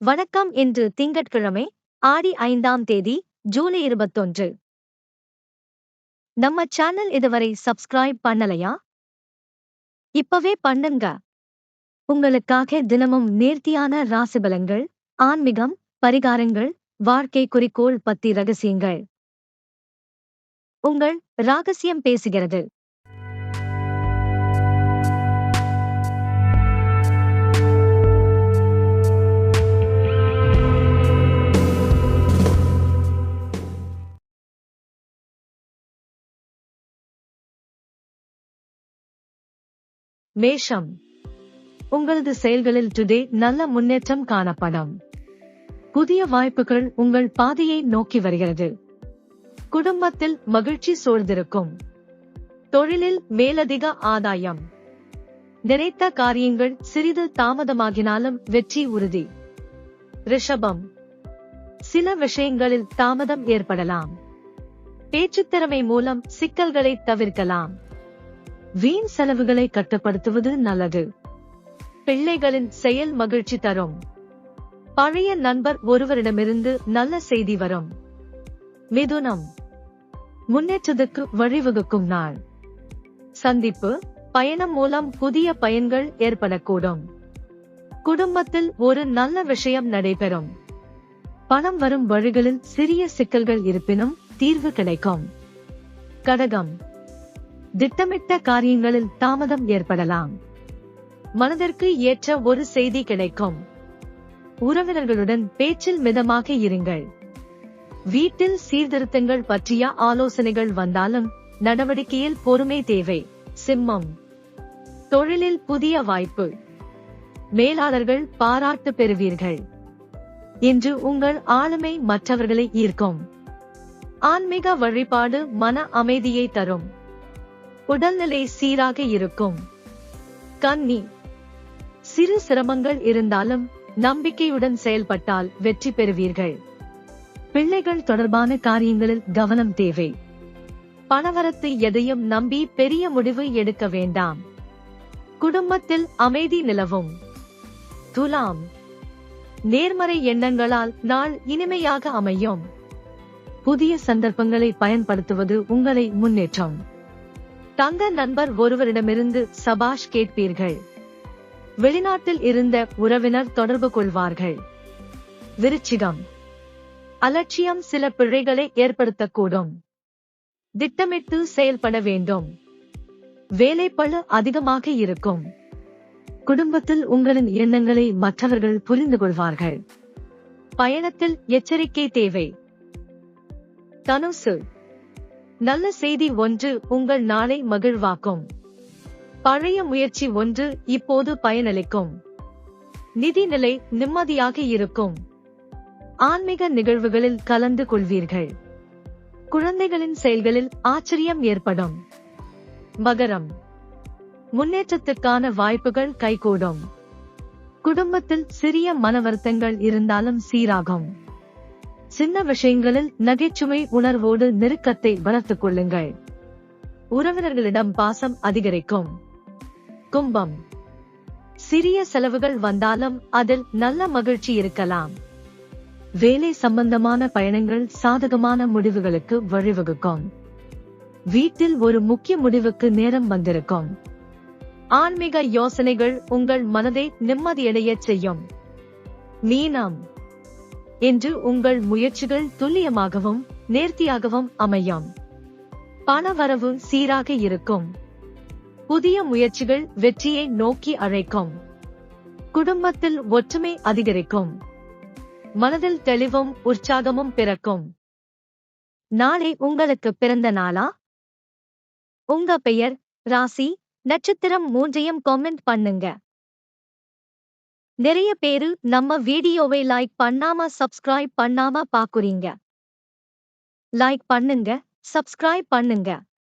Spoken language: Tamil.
வணக்கம் இன்று திங்கட்கிழமை ஆடி ஐந்தாம் தேதி ஜூலை இருபத்தொன்று. நம்ம சேனல் இதுவரை சப்ஸ்கிரைப் பண்ணலையா? இப்பவே பண்ணுங்க. உங்களுக்காக தினமும் நேர்த்தியான ராசிபலங்கள் ஆன்மீகம் பரிகாரங்கள் வாழ்க்கை குறிக்கோள் பத்தி ரகசியங்கள். உங்கள் ராகசியம் பேசுகிறது. மேஷம். உங்களது செயல்களில் டுடே நல்ல முன்னேற்றம் காணப்படும். புதிய வாய்ப்புகள் உங்கள் பாதையை நோக்கி வருகிறது. குடும்பத்தில் மகிழ்ச்சி சூழ்ந்திருக்கும். தொழிலில் மேலதிக ஆதாயம். நினைத்த காரியங்கள் சிறிது தாமதமாகினாலும் வெற்றி உறுதி. ரிஷபம். சில விஷயங்களில் தாமதம் ஏற்படலாம். பேச்சுத்திறமை மூலம் சிக்கல்களை தவிர்க்கலாம். வீண் செலவுகளை கட்டுப்படுத்துவது நல்லது. பிள்ளைகளின் செயல் மகிழ்ச்சி தரும். பழைய நண்பர் ஒருவரிடமிருந்து நல்ல செய்தி வரும். மிதுனம். முன்னேற்றத்துக்கு வழிவகுக்கும் நாள். சந்திப்பு. பயணம் மூலம் புதிய பயன்கள் ஏற்படக்கூடும். குடும்பத்தில் ஒரு நல்ல விஷயம் நடைபெறும். பணம் வரும் வழிகளில் சிறிய சிக்கல்கள் இருப்பினும் தீர்வு கிடைக்கும். கடகம். திட்டமிட்ட காரியங்களில் தாமதம் ஏற்படலாம். மனதிற்கு ஏற்ற ஒரு செய்தி கிடைக்கும். உறவினர்களுடன் பேச்சில் மிதமாக இருங்கள். வீட்டில் சீர்திருத்தங்கள் பற்றிய ஆலோசனைகள் வந்தாலும் நடவடிக்கையில் பொறுமை தேவை. சிம்மம். தொழிலில் புதிய வாய்ப்பு. மேலாளர்கள் பாராட்டு பெறுவீர்கள். இன்று உங்கள் ஆளுமை மற்றவர்களை ஈர்க்கும். ஆன்மீக வழிபாடு மன அமைதியை தரும். உடல்நிலை சீராக இருக்கும். கன்னி சிறு சிரமங்கள் இருந்தாலும் நம்பிக்கையுடன் செயல்பட்டால் வெற்றி பெறுவீர்கள். பிள்ளைகள் தொடர்பான காரியங்களில் கவனம் தேவை. பணவரத்து எதையும் நம்பி பெரிய முடிவு எடுக்க வேண்டாம். குடும்பத்தில் அமைதி நிலவும். துலாம். நேர்மறை எண்ணங்களால் நாள் இனிமையாக அமையும். புதிய சந்தர்ப்பங்களை பயன்படுத்துவது உங்களை முன்னேற்றம். தங்க நண்பர் ஒருவரிடமிருந்து சபாஷ் கேட்பீர்கள். வெளிநாட்டில் இருந்த உறவினர் தொடர்பு கொள்வார்கள். விருச்சிகம். அலட்சியம் சில பிழைகளை ஏற்படுத்தக்கூடும். திட்டமிட்டு செயல்பட வேண்டும். வேலைப்பழு அதிகமாக இருக்கும். குடும்பத்தில் உங்களின் எண்ணங்களை மற்றவர்கள் புரிந்து கொள்வார்கள். பயணத்தில் எச்சரிக்கை தேவை. தனுசு. நல்ல செய்தி ஒன்று உங்கள் நாளை மகிழ்வாக்கும். பழைய முயற்சி ஒன்று இப்போது பயனளிக்கும். நிதி நிலை நிம்மதியாக இருக்கும். ஆன்மீக நிகழ்வுகளில் கலந்து கொள்வீர்கள். குழந்தைகளின் செயல்களில் ஆச்சரியம் ஏற்படும். மகரம். முன்னேற்றத்துக்கான வாய்ப்புகள் கைகூடும். குடும்பத்தில் சிறிய மனவருத்தங்கள் இருந்தாலும் சீராகும். சின்ன விஷயங்களில் நகைச்சுவை உணர்வோடு நெருக்கத்தை வளர்த்துக் கொள்ளுங்கள். உறவினர்களிடம் பாசம் அதிகரிக்கும். கும்பம். சிறிய செலவுகள் வந்தாலும் அதில் நல்ல மகிழ்ச்சி இருக்கலாம். வேலை சம்பந்தமான பயணங்கள் சாதகமான முடிவுகளுக்கு வழிவகுக்கும். வீட்டில் ஒரு முக்கிய முடிவுக்கு நேரம் வந்திருக்கும். ஆன்மீக யோசனைகள் உங்கள் மனதை நிம்மதியடைய செய்யும். மீனம். என்று உங்கள் முயற்சிகள் துல்லியமாகவும் நேர்த்தியாகவும் அமையும். பணவரவு சீராக இருக்கும். புதிய முயற்சிகள் வெற்றியை நோக்கி அழைக்கும். குடும்பத்தில் ஒற்றுமை அதிகரிக்கும். மனதில் தெளிவும் உற்சாகமும் பிறக்கும். நாளை உங்களுக்கு பிறந்த நாளா? உங்க பெயர் ராசி நட்சத்திரம் மூன்றையும் காமெண்ட் பண்ணுங்க. நிறைய பேரு நம்ம வீடியோவை லைக் பண்ணாம சப்ஸ்கிரைப் பண்ணாம பாக்குறீங்க. லைக் பண்ணுங்க சப்ஸ்கிரைப் பண்ணுங்க.